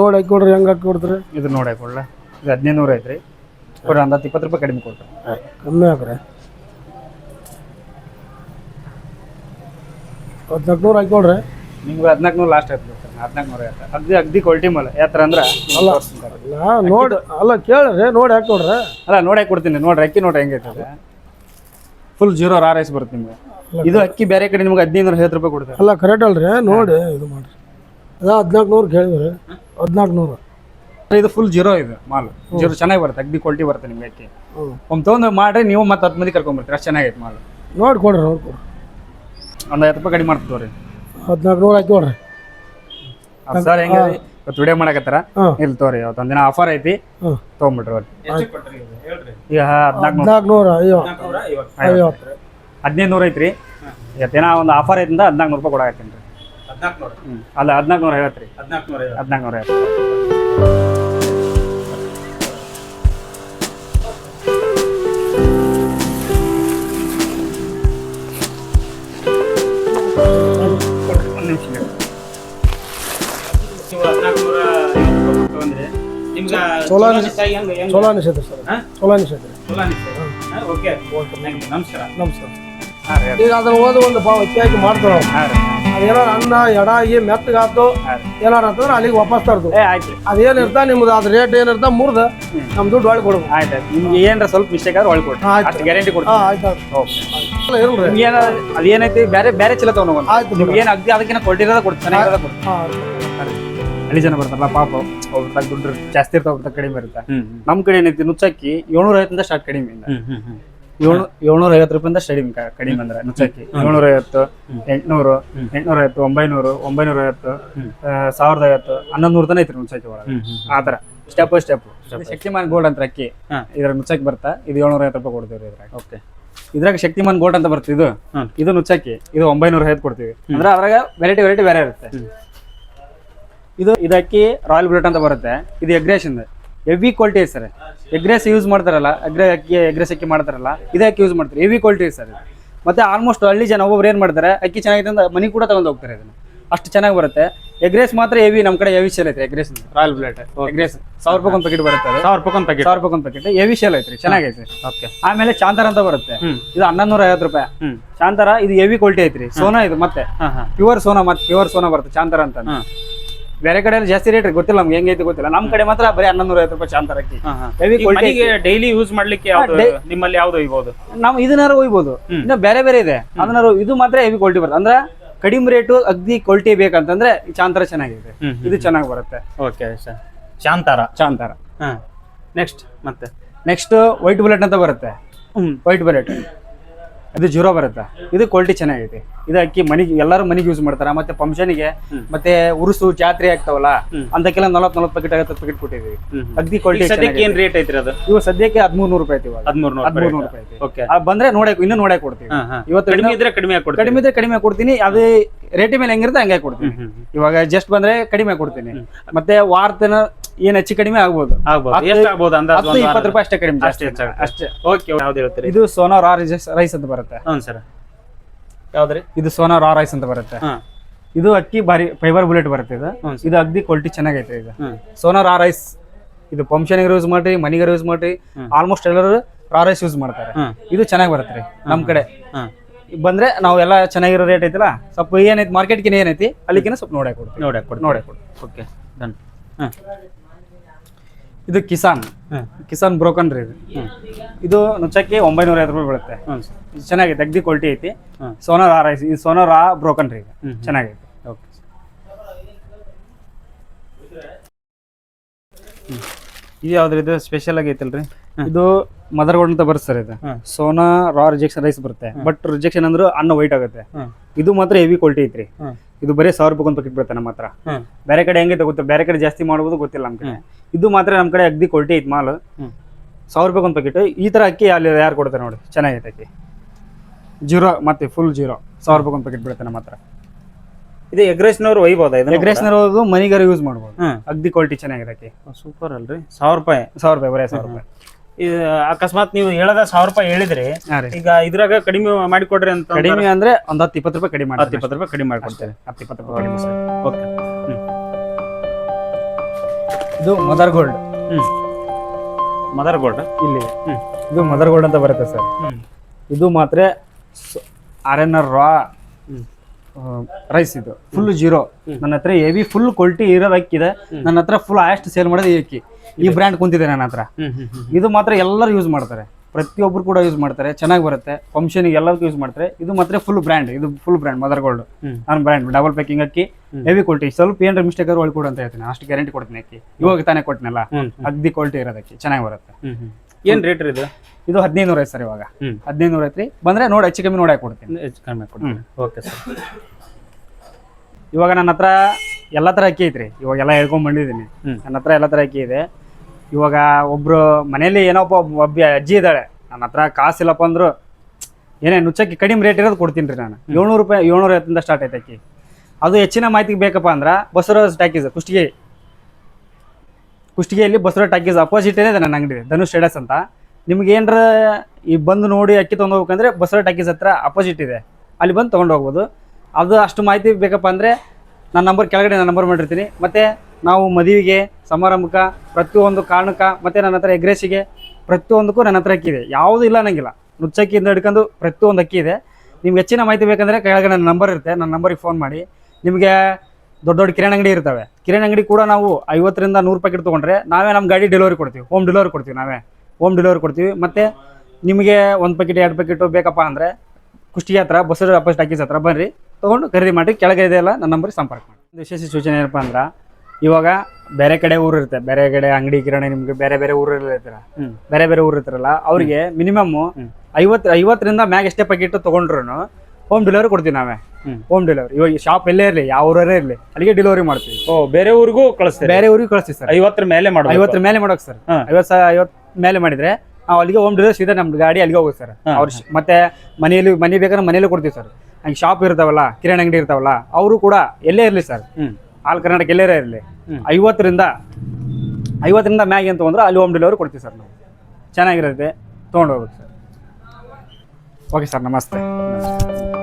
ನೋಡಿ ಹಾಕಿ ಕೊಡ್ರಿ ಹೆಂಗೆ ಹಾಕಿ ಕೊಡ್ತೀರಿ? ಇದು ನೋಡಿ ಕೊಡ್ಲ? ಇದು ಹದಿನೈದು ನೂರು ಐತ್ರಿ. ಕೊಡ್ರಿ ಒಂದು ಹತ್ತು ಇಪ್ಪತ್ತು ರೂಪಾಯಿ ಕಡಿಮೆ ಕೊಡ್ರಿ. ಕಮ್ಮಿ ಹಾಕ್ರಿ. ಹದಿನಾಲ್ಕು ನೂರು ಹಾಕಿ ಕೊಡ್ರಿ. ನಿಮ್ಗೆ ಹದಿನಾಲ್ಕು ನೂರು ಲಾಸ್ಟ್ ಆಯ್ತು ಹದಿನಾಲ್ಕು ನೂರ ಐತೆ ಅಗ್ದಿ ಅಗ್ದಿ ಕ್ವಾಲಿಟಿ ಮೇಲೆ. ಯಾತ್ರ ಅಂದ್ರೆ ಅಲ್ಲ ನೋಡಿ ಅಲ್ಲ ಕೇಳ್ರಿ ನೋಡಿ ಹಾಕಿ ಕೊಡ್ರಿ. ಅಲ್ಲ ನೋಡಿ ಕೊಡ್ತೀನಿ. ನೋಡ್ರಿ ಅಕ್ಕಿ ನೋಡ್ರಿ ಹೆಂಗೈತೆ ಅದು ಫುಲ್ ಜೀರೋ ರಾ ಐಸ್ ಬರುತ್ತೆ ನಿಮ್ಗೆ. ಇದು ಅಕ್ಕಿ ಬೇರೆ ಕಡೆ ನಿಮ್ಗೆ ಹದಿನೈದು ನೂರ ಐವತ್ತು ರೂಪಾಯಿ ಕೊಡ್ತಾರೆ. ಅಲ್ಲ ಕರೆಕ್ಟ್ ಅಲ್ರಿ ನೋಡಿ ಇದು ಮಾಡ್ರಿ. ಅದ ಹದಿನಾಲ್ಕು ನೂರು ಕೇಳಿದ್ರಿ ಹದಿನಾಲ್ಕು ನೂರು ಇದು ಫುಲ್ ಜೀರೋ ಇದು ಮಾಲ್. ಜೀರೋ ಚೆನ್ನಾಗಿ ಬರುತ್ತೆ ಅಗ್ದಿ ಕ್ವಾಲಿಟಿ ಬರುತ್ತೆ ನಿಮ್ಗೆ ಅಕ್ಕಿ. ಒಮ್ಮೆ ತೊಗೊಂಡು ಮಾಡ್ರಿ ನೀವು ಮತ್ತೆ ಹತ್ತು ಮಂದಿ ಕರ್ಕೊಂಬರ್ತೀರಿ ಅಷ್ಟು ಚೆನ್ನಾಗೈತೆ ಮಾಲ್. ನೋಡಿ ಕೊಡ್ರಿ ನೋಡಿ ಕೊಡ್ರಿ. ಒಂದು ಐವತ್ತು ರೂಪಾಯಿ ಕಡಿಮೆ ಮಾಡ್ತೀವಿ ರೀ ಹದಿನಾಲ್ಕು ನೂರು ಹಾಕಿ ಕೊಡ್ರಿ. ಸರ್ ಹೆಂಗೆ ಇವತ್ತು ವಿಡಿಯೋ ಮಾಡಕತ್ತಾರ? ಇಲ್ಲಿ ತೋರಿ ಇವತ್ತು ಒಂದಿನ ಆಫರ್ ಐತಿ. ತೊಗೊಂಬಿಟ್ರಿ ಅವ್ರು ಈಗ ಹದಿನಾಲ್ಕು ನೂರ ಹದಿನೈದು ನೂರು ಐತ್ರಿ. ಇವತ್ತೇನ ಒಂದು ಆಫರ್ ಐತಿಂದ ಹದಿನಾಲ್ಕು ನೂರು ರೂಪಾಯಿ ಕೊಡಾಕತ್ತೀನಿ ರೀ. ಹ್ಞೂ ಅಲ್ಲ ಹದಿನಾಲ್ಕು ನೂರ ಐವತ್ತು ರೀ ಹದಿನಾಲ್ಕು ನೂರ ಐವತ್ತು ಒಂದು ನಿಮಿಷ ನೀವು. ಚಲೋ ಚಲೋ ಅನಿಸೈತೆ ಸರ್. ಚಲೋ ಅನಿಸೈತೆ ನಮಸ್ಕಾರ. ನಮಸ್ಕಾರ. ಹಾಂ ರೀ ಈಗ ಅದನ್ನ ಓದಿ ಒಂದು ಭಾವ ಹೆಚ್ಚಾಗಿ ಮಾಡ್ತಾರ ಹಾಂ ರೀ. ಅದೇನಾರ ಅನ್ನ ಎಡ ಈ ಮೆತ್ತಗಾತು ಏನಾರ ಅಂತಂದ್ರೆ ಅಲ್ಲಿಗೆ ವಾಪಸ್ ತರ್ದು. ಏ ಆಯ್ತು ಅದೇನಿರ್ತ ನಿಮ್ದು? ಅದ್ ರೇಟ್ ಏನಿರ್ತ ಮುರ್ದ ನಮ್ ದುಡ್ಡು ಒಳಗೆ ಕೊಡ್ಬೇಕು. ಆಯ್ತು ನಿಮ್ಗೆ ಏನಾರ ಸ್ವಲ್ಪ ಮಿಸ್ಟೇಕ್ ಆದ್ರೆ ಒಳಗೆ ಕೊಡ್ರಿ. ಆಯ್ತು. ಅಷ್ಟು ಗ್ಯಾರಂಟಿ ಹಾ ಕೊಡ್ತೀನಿ ಆಯ್ತು. ಓಕೆ. ಇಲ್ರಿ ನಿಮ್ಗೆ ಏನಾರ ಅದೇನೈತಿ ಬೇರೆ ಬೇರೆ ಚಲೋ ತಗೊಂಡು ಆಯ್ತು ನಿಮ್ಗೆ ಏನು ಅಗ್ದಿ ಅದಕ್ಕಿಂತ ಕೊಟ್ಟಿರೋದ ಕೊಡ್ತೀನಿ ಚೆನ್ನಾಗಿರೋದ ಕೊಡ್ತೀನಿ ಹಾ ಹಳ್ಳಿ ಜನ ಬರ್ತಾರಲ್ಲ ಪಾಪ ಅವ್ರ ತಗ ದುಡ್ಡು ಜಾಸ್ತಿ ಇರ್ತಾವ ಅವ್ರ ಕಡಿಮೆ ಇರುತ್ತೆ. ನಮ್ ಕಡೆ ಏನೈತಿ? ನುಚ್ಚಕ್ಕಿ ಏಳ್ನೂರ ಐವತ್ತಿಂದ ಸ್ಟಾರ್ಟ್ ಕಡಿಮೆ ಇಂದ. ಏಳು ಏಳ್ನೂರ ಐವತ್ತು ರೂಪಾಯಿಂದ ಸ್ಟಡಿ ಕಡಿಮೆ ಅಂದ್ರೆ ನುಚ್ಚಕ್ಕಿ. ಏಳ್ನೂರ ಐವತ್ತು ಎಂಟ್ನೂರು ಎಂಟ್ನೂರ ಐವತ್ತು ಒಂಬೈನೂರು ಒಂಬೈನೂರ ಐವತ್ತು ಸಾವಿರದ ಐವತ್ತು ಹನ್ನೊಂದು ನೂರ ತನ ಐತ್ರಿ ನುಚ್ಚಕ್ಕಿ ಒಳಗೆ. ಆ ಥರ. Step step. ಶಕ್ತಿಮಾನ್ ಗೋಲ್ಡ್ ಅಂತ ಅಕ್ಕಿ ಇದ್ರ ನುಚ್ಚಕ್ಕಿ ಬರ್ತಾ ಇದು ಏಳ್ನೂರ ಐವತ್ತು ರೂಪಾಯಿ ಕೊಡ್ತೀವಿ ಇದ್ರಾಗ. ಓಕೆ. ಇದ್ರಾಗ ಶಕ್ತಿಮಾನ್ ಗೋಲ್ಡ್ ಅಂತ ಬರ್ತದೆ ಇದು. ಇದು ನುಚ್ಚಕ್ಕಿ ಇದು ಒಂಬೈನೂರ ಐವತ್ತು ಕೊಡ್ತೀವಿ. ಅಂದ್ರೆ ಅದ್ರಾಗ ವೆರೈಟಿ ವೆರೈಟಿ ಬೇರೆ ಇರುತ್ತೆ. ಇದು ಇದಕ್ಕೆ ರಾಯಲ್ ಬ್ರಿಟ್ ಅಂತ ಬರುತ್ತೆ. ಇದು ಎಗ್ರೇಷನ್ ಹೆವಿ ಕ್ವಾಲಿಟಿ ಇದೆ ಸರ್. ಎಗ್ರೆಸ್ ಯೂಸ್ ಮಾಡ್ತಾರಲ್ಲ ಎಗ್ರೆ ಅಕ್ಕಿ ಎಗ್ರೆಸ್ ಅಕ್ಕಿ ಮಾಡ್ತಾರಲ್ಲ ಇದೇ ಅಕ್ಕಿ ಯೂಸ್ ಮಾಡ್ತಾರೆ. ಹೆವಿ ಕ್ವಾಲಿಟಿ ಇದೆ ಸರ್ ಇದು. ಮತ್ತೆ ಆಲ್ಮೋಸ್ಟ್ ಹಳ್ಳಿ ಜನ ಒಬ್ಬೊಬ್ರು ಏನು ಮಾಡ್ತಾರೆ ಅಕ್ಕಿ ಚೆನ್ನಾಗಿದೆ ಅಂತ ಮನೆ ಕೂಡ ತಗೊಂಡು ಹೋಗ್ತಾರೆ ಇದನ್ನು. ಅಷ್ಟು ಚೆನ್ನಾಗಿ ಬರುತ್ತೆ. ಎಗ್ರೆಸ್ ಮಾತ್ರ ಹೆವಿ ನಮ್ಮ ಕಡೆ ಹೆವಿ ಶೇಲ್ ಐತೆ ಎಗ್ರೆಸ್ ರಾಯಲ್ ಬ್ಲೇಟ್ ಎಗ್ರೆಸ್. ಸಾವಿರ ರೂಪಾಯಿ ಒಂದು ಪ್ಯಾಕೆಟ್ ಬರುತ್ತೆ ಸಾವಿರ ರೂಪಾಯಿ ಒಂದು ಪ್ಯಾಕೆಟ್ ಸಾವಿರ ರೂಪಾಯಿ ಒಂದು ಪ್ಯಾಕೆಟ್ ಹೆವಿ ಶೇಲ್ ಐತ್ರಿ ಚೆನ್ನಾಗೈತೆ ಓಕೆ ಆಮೇಲೆ ಚಾಂತಾರ ಅಂತ ಬರುತ್ತೆ. ಇದು ಹನ್ನೊಂದು ನೂರ ಐವತ್ತು ರೂಪಾಯಿ ಶಾಂತಾರ ಚಾಂತಾರ ಇದು ಹೆವಿ ಕ್ವಾಲಿಟಿ ಐತ್ರಿ ಸೋನಾ ಇದು ಮತ್ತೆ. ಪ್ಯೂರ್ ಸೋನಾ ಮತ್ತೆ ಪ್ಯೂರ್ ಸೋನಾ ಬರುತ್ತೆ ಚಾಂತಾರ ಅಂತ ಬೇರೆ ಕಡೆ ಜಾಸ್ತಿ ರೇಟ್ ಗೊತ್ತಿಲ್ಲ ನಮ್ಗೆ ಹೆಂಗೈತೆ ಗೊತ್ತಿಲ್ಲ. ನಮ್ ಕಡೆ ಮಾತ್ರ ಬರೀ ಹನ್ನೊಂದು ಐವತ್ತು ರೂಪಾಯಿ ಹಾಂ ಹೆವಿ ಕ್ವಾಲಿಟಿ ಡೈಲಿ ಯೂಸ್ ಮಾಡ್ಲಿಕ್ಕೆ ಯಾವ್ದು ನಿಮ್ಮಲ್ಲಿ ಯಾವ್ದು ಒಯ್ಬೋದು? ನಾವು ಇದನ್ನಾರು ಒಯ್ಬೋದು. ಇನ್ನ ಬೇರೆ ಬೇರೆ ಇದೆ. ಅದನ್ನಾರು ಇದು ಮಾತ್ರ ಹೆವಿ ಕ್ವಾಲಿಟಿ ಬರುತ್ತೆ. ಅಂದ್ರೆ ಕಡಿಮೆ ರೇಟು ಅಗ್ದಿ ಕ್ವಾಲಿಟಿ ಬೇಕಂತಂದ್ರೆ ಚಾಂತರ ಚೆನ್ನಾಗಿದೆ. ಇದು ಚೆನ್ನಾಗಿ ಬರುತ್ತೆ. ಓಕೆ ಸರ್ ಶಾಂತಾರ ಚಾಂತಾರ. ಹಾಂ. ನೆಕ್ಸ್ಟ್ ಮತ್ತೆ? ನೆಕ್ಸ್ಟ್ ವೈಟ್ ಬುಲೆಟ್ ಅಂತ ಬರುತ್ತೆ. ವೈಟ್ ಬುಲೆಟ್ ಇದು ಜೀರೋ ಬರುತ್ತೆ. ಇದು ಕ್ವಾಲಿಟಿ ಚೆನ್ನಾಗೈತಿ. ಇದು ಅಕ್ಕಿ ಮನೆಗೆ ಎಲ್ಲರೂ ಮನೆಗೆ ಯೂಸ್ ಮಾಡ್ತಾರೆ. ಮತ್ತೆ ಫಂಕ್ಷನ್ಗೆ. ಮತ್ತೆ ಉರುಸು ಜಾತ್ರೆ ಆಗ್ತಾವಲ್ಲ. ಅಂತಕ್ಕೆಲ್ಲ ನಲವತ್ ನಲವತ್ತು ಪ್ಯಾಕೆಟ್ ಐವತ್ತು ಪ್ಯಾಕೆಟ್ ಕೊಟ್ಟಿದ್ವಿ ಅಗ್ದಿ ಕ್ವಾಲಿಟಿ ಸದ್ಯಕ್ಕೆ ಏನ್ ರೇಟ್ ಐತ್ರಿ ಅದು? ಇವು ಸದ್ಯಕ್ಕೆ ಹದಿಮೂರು ನೂರು ರೂಪಾಯಿ ಐತಿ ಹದಿಮೂರು ಹದಿಮೂರು ರೂಪಾಯಿ ಐತಿ. ಓಕೆ ಬಂದ್ರೆ ನೋಡಕ್ ಇನ್ನೂ ನೋಡಕ್ ಕೊಡ್ತೀವಿ. ಇವತ್ತು ಕಡಿಮೆ ಇದ್ರೆ ಕಡಿಮೆ ಕೊಡ್ತೀನಿ ಕಡಿಮೆ ಇದ್ರೆ ಕಡಿಮೆ ಕೊಡ್ತೀನಿ ಅದೇ ರೇಟ್ ಮೇಲೆ ಹೆಂಗಿರುತ್ತೆ ಹಂಗೆ ಕೊಡ್ತೀನಿ. ಇವಾಗ ಜಸ್ಟ್ ಬಂದ್ರೆ ಕಡಿಮೆ ಕೊಡ್ತೀನಿ. ಮತ್ತೆ ವಾರತನ ಏನ್ ಹೆಚ್ಚು ಕಡಿಮೆ ಆಗ್ಬೋದು. ಆಗ್ಬೋದು. ಹತ್ತು- ಎಷ್ಟು ಆಗ್ಬೋದು ಅಂದಾಜು ಹತ್ತು ಒಂದು ಇಪ್ಪತ್ತು ರೂಪಾಯಿ ಅಷ್ಟೇ ಕಡಿಮೆ ಅಷ್ಟೇ ಜಾಸ್ತಿ. ಹೆಚ್ಚಾಗುತ್ತೆ. ಅಷ್ಟೇ. ಓಕೆ ಯಾವ್ದು ಹೇಳ್ತೀರಿ? ಇದು ಸೋನಾರ್ ರೈಸ್ ಅಂತ ಬರುತ್ತೆ. ಹ್ಞೂ ಸರ್. ಯಾವ್ದ್ರಿ? ಇದು ಸೋನಾರ್ ರೈಸ್ ಅಂತ ಬರುತ್ತೆ. ಹಾಂ. ಇದು ಅಕ್ಕಿ ಬಾರಿ ಫೈಬರ್ ಬುಲೆಟ್ ಬರುತ್ತೆ ಇದು. ಹ್ಮ್. ಇದು ಅಗ್ದಿ ಕ್ವಾಲಿಟಿ ಚೆನ್ನಾಗೈತೆ ಇದು. ಹ್ಮ್ ಸೋನಾ ರಾ ರೈಸ್. ಇದು ಫಂಕ್ಷನ್ಗೆ ಯೂಸ್ ಮಾಡ್ರಿ ಮನೆಗೆ ಯೂಸ್ ಮಾಡ್ರಿ ಆಲ್ಮೋಸ್ಟ್ ಎಲ್ಲರೂ ರಾ ರೈಸ್ ಯೂಸ್ ಮಾಡ್ತಾರೆ. ಹ್ಮ್ ಇದು ಚೆನ್ನಾಗಿ ಬರುತ್ತೆ ರೀ ನಮ್ಮ ಕಡೆ. ಹಾಂ ಬಂದ್ರೆ ನಾವು ಎಲ್ಲ ಚೆನ್ನಾಗಿರೋ ರೇಟ್ ಐತಲ್ಲ ಸ್ವಲ್ಪ ಏನೈತಿ ಮಾರ್ಕೆಟ್ಗೆ ಏನೈತಿ ಅಲ್ಲಿಗಿನ ಸ್ವಲ್ಪ ನೋಡಕ್ ಕೊಡ್ತೀವಿ. ನೋಡಿ ಕೊಡಿ ನೋಡಿ ಕೊಡ್ತೀವಿ. ಓಕೆ ಡನ್ ಹಾಂ ಇದು ಕಿಸಾನ್. ಕಿಸಾನ್ ಬ್ರೋಕನ್ ರೀ ಇದು. ಇದು ನುಚ್ಚಕ್ಕೆ ಒಂಬೈನೂರ ಐವತ್ತು ರೂಪಾಯಿ ಬೀಳುತ್ತೆ. ಚೆನ್ನಾಗಿದೆ ತೆಗ್ದಿ ಕ್ವಾಲಿಟಿ ಐತಿ. ಸೋನಾರ್ ಆರ್ ರಾ ರೈಸ್ ಇದು ಆ ಬ್ರೋಕನ್ ರೀ ಇದು ಹ್ಮ್. ಚೆನ್ನಾಗೈತೆ ಓಕೆ ಇದು ಯಾವ್ದು ಇದು? ಸ್ಪೆಷಲ್ ಐತಲ್ರಿ? ಇದು ಮದರ್ ಗೋಲ್ಡ್ ಅಂತ ಬರುತ್ತೆ ಸರ್ ಇದು. ಸೋನಾ ರಾ ರಿಜೆಕ್ಷನ್ ರೈಸ್ ಬರುತ್ತೆ. ಬಟ್ ರಿಜೆಕ್ಷನ್ ಅಂದ್ರೆ ಅನ್ನ ವೈಟ್ ಆಗುತ್ತೆ. ಇದು ಮಾತ್ರ ಹೆವಿ ಕ್ವಾಲಿಟಿ ಐತ್ರಿ. ಇದು ಬರೀ ಸಾವಿರ ರೂಪಾಯಿ ಒಂದು ಪ್ಯಾಕೆಟ್ ಬರುತ್ತೆ ನಮ್ಮ ಹತ್ರ. ಬೇರೆ ಕಡೆ ಹೆಂಗೆ ಗೊತ್ತಿಲ್ಲ ಬೇರೆ ಕಡೆ ಜಾಸ್ತಿ ಮಾಡ್ಬೋದು ಗೊತ್ತಿಲ್ಲ ನಮ್ಮ ಕಡೆ. ಇದು ಮಾತ್ರ ನಮ್ಮ ಕಡೆ ಅಗ್ದಿ ಕ್ವಾಲಿಟಿ ಐತೆ ಮಾಲ್. ಸಾವಿರ ರೂಪಾಯಿ ಒಂದು ಪ್ಯಾಕೆಟ್ ಈ ಥರ ಅಕ್ಕಿ ಅಲ್ಲಿ ಯಾರು ಕೊಡ್ತಾರೆ ನೋಡಿ? ಚೆನ್ನಾಗೈತೆ ಅಕ್ಕಿ. ಜೀರೋ ಮತ್ತೆ ಫುಲ್ ಜೀರೋ. ಸಾವಿರ ರೂಪಾಯಿ ಒಂದು ಪ್ಯಾಕೆಟ್ ಬೀಳುತ್ತೆ ನಮ್ಮ ಹತ್ರ. ಇದು ಎಗ್ ರೈಸ್ನವ್ರು ಒಯ್ಬೋದಾ ಇದು ಎಗ್ ರೈಸ್ನವರು ಮನಿಗಾರ ಯೂಸ್ ಮಾಡ್ಬೋದು. ಅಗ್ದಿ ಕ್ವಾಲಿಟಿ ಚೆನ್ನಾಗಿದೆ ಅಕ್ಕಿ. ಸೂಪರ್ ಅಲ್ರಿ. ಸಾವಿರ ರೂಪಾಯಿ. ಸಾವಿರ ರೂಪಾಯಿ ಬರೀ ಸಾವಿರ ರೂಪಾಯಿ. ಇದು ಅಕಸ್ಮಾತ್ ನೀವು ಹೇಳದ ಸಾವಿರ ರೂಪಾಯಿ ಹೇಳಿದ್ರಿ ಈಗ ಇದ್ರಾಗ ಕಡಿಮೆ ಮಾಡಿಕೊಡ್ರಿ ಅಂತ ಕಡಿಮೆ ಅಂದ್ರೆ ಒಂದ್ ಹತ್ತು ಇಪ್ಪತ್ತು ರೂಪಾಯಿ ಕಡಿಮೆ ಹತ್ತು ಇಪ್ಪತ್ತು ರೂಪಾಯಿ ಕಡಿಮೆ ಮಾಡ್ಕೊಡ್ತೇವೆ. ಹತ್ತು ಇಪ್ಪತ್ತು ರೂಪಾಯಿ ಕಡಿಮೆ ಸರ್ ಓಕೆ. ಇದು ಮದರ್ ಗೋಲ್ಡ್ ಹ್ಮ್. ಮದರ್ ಗೋಲ್ಡ್ ಇಲ್ಲಿ. ಇದು ಮದರ್ ಗೋಲ್ಡ್ ಅಂತ ಬರುತ್ತೆ ಸರ್. ಇದು ಮಾತ್ರ R N R raw rice ಇದು. ಫುಲ್ ಜೀರೋ ನನ್ನ ಹತ್ರ ಹೆವಿ ಫುಲ್ ಕ್ವಾಲಿಟಿ ಇರೋದು ಅಕ್ಕಿ ಇದೆ. ನನ್ನ ಹತ್ರ ಫುಲ್ ಆಯಸ್ಟ್ ಸೇಲ್ ಮಾಡೋದು ಈ ಅಕ್ಕಿ. ಈ ಬ್ರ್ಯಾಂಡ್ ಕುಂತಿದೆ ನನ್ನ ಹತ್ರ. ಇದು ಮಾತ್ರ ಎಲ್ಲರೂ ಯೂಸ್ ಮಾಡ್ತಾರೆ. ಪ್ರತಿಯೊಬ್ಬರು ಕೂಡ ಯೂಸ್ ಮಾಡ್ತಾರೆ. ಚೆನ್ನಾಗಿ ಬರುತ್ತೆ. ಫಂಕ್ಷನ್ಗೆ ಎಲ್ಲದಕ್ಕೂ ಯೂಸ್ ಮಾಡ್ತಾರೆ. ಇದು ಮಾತ್ರ ಫುಲ್ ಬ್ರ್ಯಾಂಡ್ ಇದು ಫುಲ್ ಬ್ರ್ಯಾಂಡ್ ಮದರ್ ಗೋಲ್ಡ್ ನಾನು ನನ್ನ ಬ್ರ್ಯಾಂಡ್ ಡಬಲ್ ಪ್ಯಾಕಿಂಗ್ ಅಕ್ಕಿ ಹೆವಿ ಕ್ವಾಲಿಟಿ ಸ್ವಲ್ಪ ಏನಾರ ಮಿಸ್ಟೇಕ್ ಆದ್ರೂ ಕೊಡು ಅಂತ ಹೇಳ್ತೀನಿ. ಅಷ್ಟು ಗ್ಯಾರಂಟಿ ಕೊಡ್ತೀನಿ ಅಕ್ಕಿ. ಇವಾಗ ತಾನೇ ಕೊಟ್ಟಿನಲ್ಲ ಅಗ್ದಿ ಕ್ವಾಲಿಟಿ ಇರೋದಕ್ಕೆ ಚೆನ್ನಾಗಿ ಬರುತ್ತೆ. ಏನ್ ರೇಟ್ ಇದು? ಇದು ಹದಿನೈದು ನೂರ ಐತೆ ಸರ್ ಇವಾಗ. ಹದಿನೈದು ನೂರ ಐತ್ರಿ. ಬಂದ್ರೆ ನೋಡಿ ಹೆಚ್ಚು ಕಮ್ಮಿ ನೋಡಿ ಕೊಡ್ತೀನಿ ಹೆಚ್ಚು ಕಮ್ಮಿ ಓಕೆ ಸರ್. ಇವಾಗ ನನ್ನ ಹತ್ರ ಎಲ್ಲ ತರ ಅಕ್ಕಿ ಐತ್ರಿ. ಇವಾಗ ಎಲ್ಲ ಹೇಳ್ಕೊಂಡ್ ಬಂದಿದ್ದೀನಿ. ನನ್ನ ಹತ್ರ ಎಲ್ಲ ತರ ಅಕ್ಕಿ ಇದೆ. ಇವಾಗ ಒಬ್ರು ಮನೇಲಿ ಏನೋಪ್ಪ ಒಬ್ಬ ಅಜ್ಜಿ ಇದ್ದಾಳೆ. ನನ್ನ ಹತ್ರ ಕಾಸಿಲ್ಲಪ್ಪ ಅಂದ್ರು ಏನೇ ನುಚ್ಚಕ್ಕಿ ಕಡಿಮೆ ರೇಟ್ ಇರೋದು ಕೊಡ್ತೀನಿ ರೀ ನಾನು. ಏಳ್ನೂರು ರೂಪಾಯಿ ಏಳ್ನೂರ ಐವತ್ತಿಂದ ಸ್ಟಾರ್ಟ್ ಐತೆ ಅಕ್ಕಿ. ಅದು ಹೆಚ್ಚಿನ ಮಾಹಿತಿಗೆ ಬೇಕಪ್ಪ ಅಂದ್ರೆ ಬಸವರಾಜ್ ಟಾಕೀಸ್ ಕುಷ್ಟಗಿ. ಕುಷ್ಟಗಿಯಲ್ಲಿ ಬಸವರಾಜ್ ಟಾಕೀಸ್ ಅಪೋಸಿಟ್ ಇದೆ ನನ್ನ ಅಂಗಡಿ. ಧನುಷ್ ಸ್ಟೇಡಸ್ ಅಂತ. ನಿಮ್ಗೆ ಏನಾರ ಈ ಬಂದು ನೋಡಿ ಅಕ್ಕಿ ತೊಗೊಂಡು ಹೋಗ್ಬೇಕಂದ್ರೆ ಬಸವರಾಜ್ ಟಾಕೀಸ್ ಹತ್ರ ಅಪೋಸಿಟ್ ಇದೆ. ಅಲ್ಲಿ ಬಂದು ತೊಗೊಂಡು ಹೋಗ್ಬೋದು. ಅದು ಅಷ್ಟು ಮಾಹಿತಿ ಬೇಕಪ್ಪ ಅಂದರೆ ನನ್ನ ನಂಬರ್ ಕೆಳಗಡೆ ನಾನು ನಂಬರ್ ಮಾಡಿರ್ತೀನಿ. ಮತ್ತು ನಾವು ಮದುವೆಗೆ, ಸಮಾರಂಭಕ್ಕೆ, ಪ್ರತಿಯೊಂದು ಕಾರಣಕ್ಕೆ, ಮತ್ತು ನನ್ನ ಹತ್ರ ಎಗ್ರೆಸಿಗೆ ಪ್ರತಿಯೊಂದಕ್ಕೂ ನನ್ನ ಹತ್ರ ಅಕ್ಕಿ ಇದೆ. ಯಾವುದೂ ಇಲ್ಲ ಅನ್ನಂಗಿಲ್ಲ. ನುಚ್ಚಕ್ಕಿಯಿಂದ ಹಿಡ್ಕೊಂಡು ಪ್ರತಿಯೊಂದು ಅಕ್ಕಿ ಇದೆ. ನಿಮ್ಗೆ ಹೆಚ್ಚಿನ ಮಾಹಿತಿ ಬೇಕಂದರೆ ಕೆಳಗಡೆ ನನ್ನ ನಂಬರ್ ಇರುತ್ತೆ. ನನ್ನ ನಂಬರಿಗೆ ಫೋನ್ ಮಾಡಿ. ನಿಮಗೆ ದೊಡ್ಡ ದೊಡ್ಡ ಕಿರಾಣಿ ಅಂಗಡಿ ಇರ್ತವೆ. ಕಿರಾಣಿ ಅಂಗಡಿ ಕೂಡ ನಾವು ಐವತ್ತರಿಂದ ನೂರು ಪ್ಯಾಕೆಟ್ ತೊಗೊಂಡ್ರೆ ನಾವೇ ನಮ್ಮ ಗಾಡಿ ಡೆಲಿವರಿ ಕೊಡ್ತೀವಿ. ಹೋಮ್ ಡೆಲಿವರಿ ಕೊಡ್ತೀವಿ ನಾವೇ. ಹೋಮ್ ಡೆಲಿವರಿ ಕೊಡ್ತೀವಿ. ಮತ್ತು ನಿಮಗೆ ಒಂದು ಪ್ಯಾಕೆಟ್ ಎರಡು ಪ್ಯಾಕೆಟು ಬೇಕಪ್ಪ ಅಂದರೆ ಕುಷ್ಟಿ ಹತ್ರ ಬಸ್ ಅಪ್ಪ ಟಾಕೀಸ್ ಹತ್ರ ಬನ್ರಿ. ತೊಗೊಂಡು ಖರೀದಿ ಮಾಡಿ ಕೆಳಗೆ ಇದೆಯಲ್ಲ ನನ್ನ ನಂಬರಿಗೆ ಸಂಪರ್ಕ ಮಾಡಿ. ಒಂದು ವಿಶೇಷ ಸೂಚನೆ ಏನಪ್ಪ ಅಂದ್ರೆ ಇವಾಗ ಬೇರೆ ಕಡೆ ಊರು ಇರುತ್ತೆ. ಬೇರೆ ಕಡೆ ಅಂಗಡಿ ಕಿರಾಣಿ ನಿಮಗೆ ಬೇರೆ ಬೇರೆ ಊರಲ್ಲಿ ಇರ್ತೀರ. ಬೇರೆ ಬೇರೆ ಊರು ಇರ್ತಾರಲ್ಲ ಅವರಿಗೆ ಮಿನಿಮಮ್. ಐವತ್ತು ಐವತ್ತರಿಂದ ಮ್ಯಾಗ ಎಷ್ಟೇ ಪ್ಯಾಕೆಟ್ ತೊಗೊಂಡ್ರು ಹೋಮ್ ಡೆಲಿವರಿ ಕೊಡ್ತೀವಿ ನಾವೇ. ಹ್ಮ್. ಡೆಲಿವರಿ ಇವಾಗ ಶಾಪ್ ಎಲ್ಲೇ ಇರಲಿ ಯಾವ ಊರೇ ಇರಲಿ ಅಲ್ಲಿಗೆ ಡೆಲಿವರಿ ಮಾಡ್ತೀವಿ. ಓ ಬೇರೆ ಊರಿಗೂ ಕಳಿಸ್ತೀವಿ ಬೇರೆ ಊರಿಗೂ ಕಳಿಸ್ತೀವಿ ಸರ್ ಐವತ್ತರ ಮೇಲೆ ಮಾಡಿ ಐವತ್ತರ ಮೇಲೆ ಮಾಡೋಕೆ ಸರ್. ಐವತ್ತು ಸಾವಿರ ಐವತ್ತು ಮೇಲೆ ಮಾಡಿದ್ರೆ ನಾವು ಅಲ್ಲಿಗೆ ಹೋಮ್ ಡೆಲಿವರಿ ಸೀದಾ ನಮ್ಮ ಗಾಡಿ ಅಲ್ಲಿಗೆ ಹೋಗುತ್ತೆ ಸರ್ ಅವ್ರ ಮತ್ತೆ ಮನೆಯಲ್ಲಿ ಮನೆ ಬೇಕಾದ್ರೆ ಮನೇಲಿ ಕೊಡ್ತೀವಿ ಸರ್ ಹಂಗೆ ಶಾಪ್ ಇರ್ತಾವಲ್ಲ ಕಿರಾಣಿ ಅಂಗಡಿ ಇರ್ತಾವಲ್ಲ ಅವರು ಕೂಡ ಎಲ್ಲೇ ಇರಲಿ ಸರ್ ಆಲ್ ಕರ್ನಾಟಕ ಎಲ್ಲೇ ಇರಲಿ. ಐವತ್ತರಿಂದ ಐವತ್ತರಿಂದ ಮ್ಯಾಗಿ ಅಂತ ಅಂದ್ರೆ ಅಲ್ಲಿ ಹೋಮ್ ಡೆಲಿವರಿ ಕೊಡ್ತೀವಿ ಸರ್ ನಾವು. ಚೆನ್ನಾಗಿರುತ್ತೆ ತೊಗೊಂಡು ಹೋಗ್ಬೇಕು ಸರ್ ಓಕೆ ಸರ್ ನಮಸ್ತೆ.